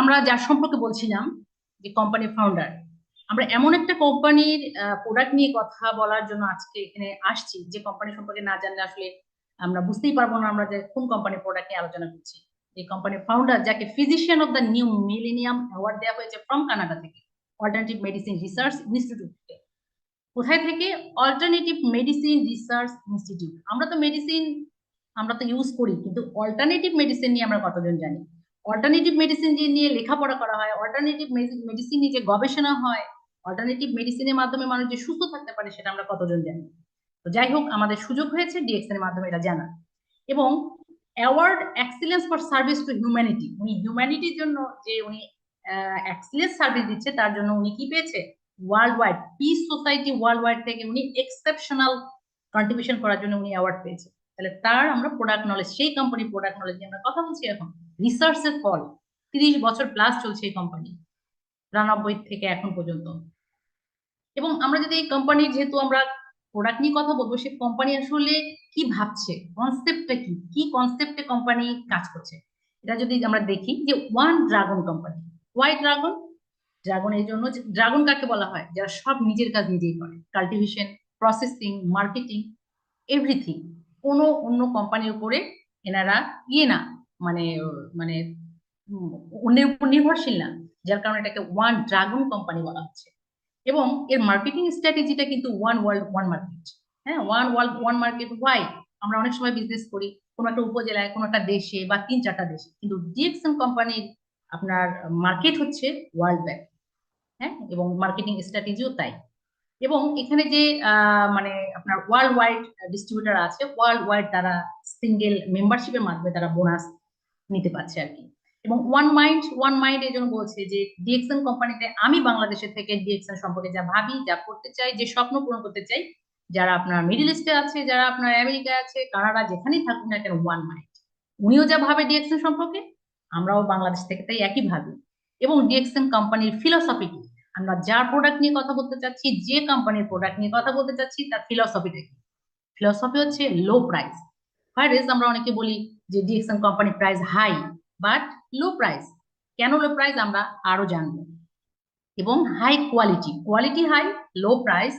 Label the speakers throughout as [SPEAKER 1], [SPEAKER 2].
[SPEAKER 1] আমরা যার সম্পর্কে বলছিলাম, যে কোম্পানি ফাউন্ডার আমরা এমন একটা কোম্পানির প্রোডাক্ট নিয়ে কথা বলার জন্য আজকে এখানে আসছি, যে কোম্পানি সম্পর্কে না জানলে আসলে আমরা বুঝতেই পারব না আমরা যে কোন কোম্পানির প্রোডাক্ট নিয়ে আলোচনা করছি। এই কোম্পানির ফাউন্ডার যাকে physician of the new millennium award দেওয়া হয়েছে ফ্রম কানাডা থেকে অল্টারনেটিভ মেডিসিন রিসার্চ ইনস্টিটিউট থেকে। কোথায় থেকে? অল্টারনেটিভ মেডিসিন রিসার্চ ইনস্টিটিউট আমরা তো মেডিসিন আমরা তো ইউজ করি, কিন্তু অল্টারনেটিভ মেডিসিন নিয়ে আমরা কতজন জানি? অল্টারনেটিভ মেডিসিন যে নিয়ে লেখাপড়া করা হয় অল্টারনেটিভ মেডিসিন নিয়ে যে গবেষণা হয় অল্টারনেটিভ মেডিসিনের মাধ্যমে মানুষ যে সুস্থ থাকতে পারে সেটা আমরা কতজন জানি? তো যাই হোক, আমাদের সুযোগ হয়েছে ডিএক্সএন এর মাধ্যমে এটা জানা এবং award excellence for service to humanity উনি হিউম্যানিটির জন্য যে উনি এক্সিলেন্স সার্ভিস দিচ্ছে, তার জন্য উনি কি পেয়েছে? World wide peace society world wide থেকে উনি এক্সেপশনাল কন্ট্রিবিউশন করার জন্য উনি অ্যাওয়ার্ড পেয়েছে। তাহলে তার আমরা প্রোডাক্ট নলেজ সেই কোম্পানির প্রোডাক্ট নলেজ নিয়ে আমরা কথা বলছি এখন। রিসার্চের ফল। তিরিশ বছর প্লাস চলছে এই কোম্পানি তিরানব্বই থেকে এখন পর্যন্ত। এবং আমরা যদি এই কোম্পানির যেহেতু আমরা প্রোডাক্ট নিয়ে কথা বলব সেই কোম্পানি আসলে কি ভাবছে? কনসেপ্টটা কি? কি কনসেপ্টে কোম্পানি কাজ করছে? এটা যদি আমরা দেখি যে one dragon company why dragon dragon এই জন্য ড্রাগন কাকে বলা হয়? যারা সব নিজের কাজ নিজেই করে। কাল্টিভেশন প্রসেসিং মার্কেটিং এভরিথিং কোনো অন্য কোম্পানির উপরে এনারা ইয়ে না মানে মানে অন্যের উপর নির্ভরশীল না, যার কারণে এটাকে ওয়ান ড্রাগন কোম্পানি বলা হচ্ছে। এবং এর মার্কেটিং স্ট্র্যাটেজিটা কিন্তু ওয়ান ওয়ার্ল্ড ওয়ান মার্কেট হ্যাঁ one world one market why আমরা অনেক সময় বিজনেস করি, কোনো একটা উপজেলায়, কোনো একটা দেশে বা তিন চারটা দেশে। কিন্তু ডিএক্সএন কোম্পানির আপনার মার্কেট হচ্ছে ওয়ার্ল্ড ব্যাক হ্যাঁ এবং মার্কেটিং স্ট্র্যাটেজিও তাই। এবং এখানে যে মানে আপনার ওয়ার্ল্ড ওয়াইড ডিস্ট্রিবিউটার আছে ওয়ার্ল্ড ওয়াইড তারা সিঙ্গেল মেম্বারশিপের মাধ্যমে তারা বোনাস নিতে পারছে আর কি। এবং ওয়ান মাইন্ড ওয়ান মাইন্ড এই জন্য বলছে যে ডিএক্সএন কোম্পানিতে আমি বাংলাদেশের থেকে ডিএক্সএন সম্পর্কে যা ভাবি, যা করতে চাই, যে স্বপ্ন পূরণ করতে চাই, যারা আপনার মিডিল ইস্টে আছে, যারা আপনার আমেরিকায় আছে, কানাডা যেখানেই থাকুক না কেন ওয়ান মাইন্ড উনিও যা ভাবে ডিএক্সএন সম্পর্কে, আমরাও বাংলাদেশ থেকে তাই একই ভাবি। এবং ডিএক্সএন কোম্পানির ফিলোসফি কি? আমরা যার প্রোডাক্ট নিয়ে কথা বলতে চাচ্ছি, যে কোম্পানির প্রোডাক্ট নিয়ে কথা বলতে চাচ্ছি, তার ফিলসফিটা কি ফিলসফি হচ্ছে লো প্রাইস হোয়ারেজ আমরা অনেকে বলি যে DXN company price high but low price কেন লো প্রাইস আমরা আরও জানব। এবং high quality quality high low price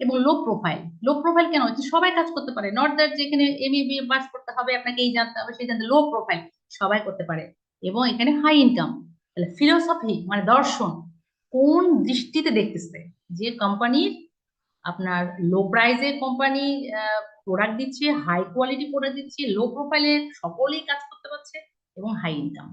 [SPEAKER 1] এবং লো প্রোফাইল লো প্রোফাইল কেন? হচ্ছে সবাই কাজ করতে পারে। নট দ্যাট যেখানে এমএ বি পাস করতে হবে আপনাকে এই জানতে হবে, সেই জানতে লো প্রোফাইল সবাই করতে পারে। এবং এখানে হাই ইনকাম তাহলে ফিলোসফি মানে দর্শন কোন দৃষ্টিতে দেখতেছে? যে কোম্পানির আপনার লো প্রাইজের কোম্পানি প্রোডাক্ট দিচ্ছে হাই কোয়ালিটি প্রোডাক্ট দিচ্ছে লো প্রোফাইলের সকলেই কাজ করতে পারছে এবং হাই ইনকাম